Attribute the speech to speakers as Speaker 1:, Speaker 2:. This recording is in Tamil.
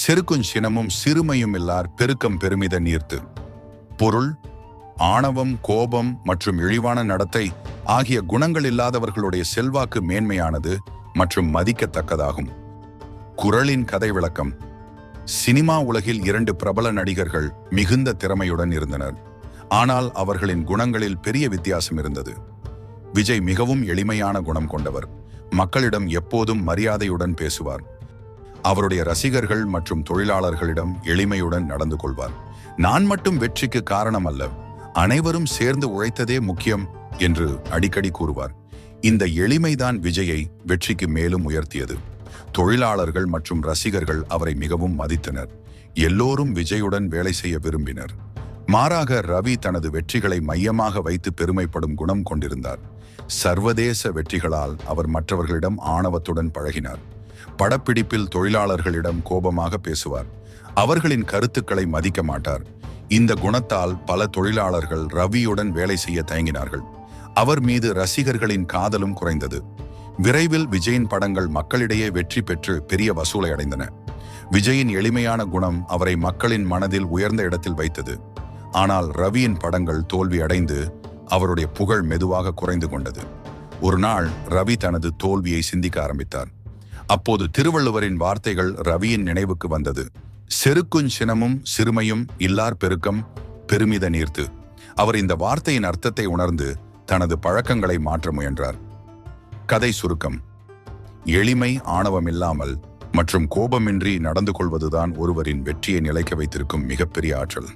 Speaker 1: செருக்கும் சினமும் சிறுமையும் இல்லார் பெருக்கம் பெருமித நீர்த்து. பொருள் ஆணவம் கோபம் மற்றும் இழிவான நடத்தை ஆகிய குணங்கள் இல்லாதவர்களுடைய செல்வாக்கு மேன்மையானது மற்றும் மதிக்கத்தக்கதாகும். குரலின் கதை விளக்கம். சினிமா உலகில் இரண்டு பிரபல நடிகர்கள் மிகுந்த திறமையுடன் இருந்தனர். ஆனால் அவர்களின் குணங்களில் பெரிய வித்தியாசம் இருந்தது. விஜய் மிகவும் எளிமையான குணம் கொண்டவர். மக்களிடம் எப்போதும் மரியாதையுடன் பேசுவார். அவருடைய ரசிகர்கள் மற்றும் தொழிலாளர்களிடம் எளிமையுடன் நடந்து கொள்வார். நான் மட்டும் வெற்றிக்கு காரணம் அல்ல அனைவரும் சேர்ந்து உழைத்ததே முக்கியம் என்று அடிக்கடி கூறுவார். இந்த எளிமைதான் விஜயை வெற்றிக்கு மேலும் உயர்த்தியது. தொழிலாளர்கள் மற்றும் ரசிகர்கள் அவரை மிகவும் மதித்தனர். எல்லோரும் விஜயுடன் வேலை செய்ய விரும்பினர். மாறாக ரவி தனது வெற்றிகளை மையமாக வைத்து பெருமைப்படும் குணம் கொண்டிருந்தார். சர்வதேச வெற்றிகளால் அவர் மற்றவர்களிடம் ஆணவத்துடன் பழகினார். படப்பிடிப்பில் தொழிலாளர்களிடம் கோபமாக பேசுவார். அவர்களின் கருத்துக்களை மதிக்க மாட்டார். இந்த குணத்தால் பல தொழிலாளர்கள் ரவியுடன் வேலை செய்ய தயங்கினார்கள். அவர் மீது ரசிகர்களின் காதலும் குறைந்தது. விரைவில் விஜயின் படங்கள் மக்களிடையே வெற்றி பெற்று பெரிய வசூலை அடைந்தன. விஜயின் எளிமையான குணம் அவரை மக்களின் மனதில் உயர்ந்த இடத்தில் வைத்தது. ஆனால் ரவியின் படங்கள் தோல்வி அடைந்து அவருடைய புகழ் மெதுவாக குறைந்து கொண்டது. ஒரு நாள் ரவி தனது தோல்வியை சிந்திக்க ஆரம்பித்தார். அப்போது திருவள்ளுவரின் வார்த்தைகள் ரவியின் நினைவுக்கு வந்தது. செருக்குஞ் சினமும் சிறுமையும் இல்லார் பெருக்கம் பெருமித நீர்த்து. அவர் இந்த வார்த்தையின் அர்த்தத்தை உணர்ந்து தனது பழக்கங்களை மாற்ற முயன்றார். கதை சுருக்கம். எளிமை ஆணவமில்லாமல் மற்றும் கோபமின்றி நடந்து கொள்வதுதான் ஒருவரின் வெற்றியை நிலைக்க வைத்திருக்கும் மிகப்பெரிய ஆற்றல்.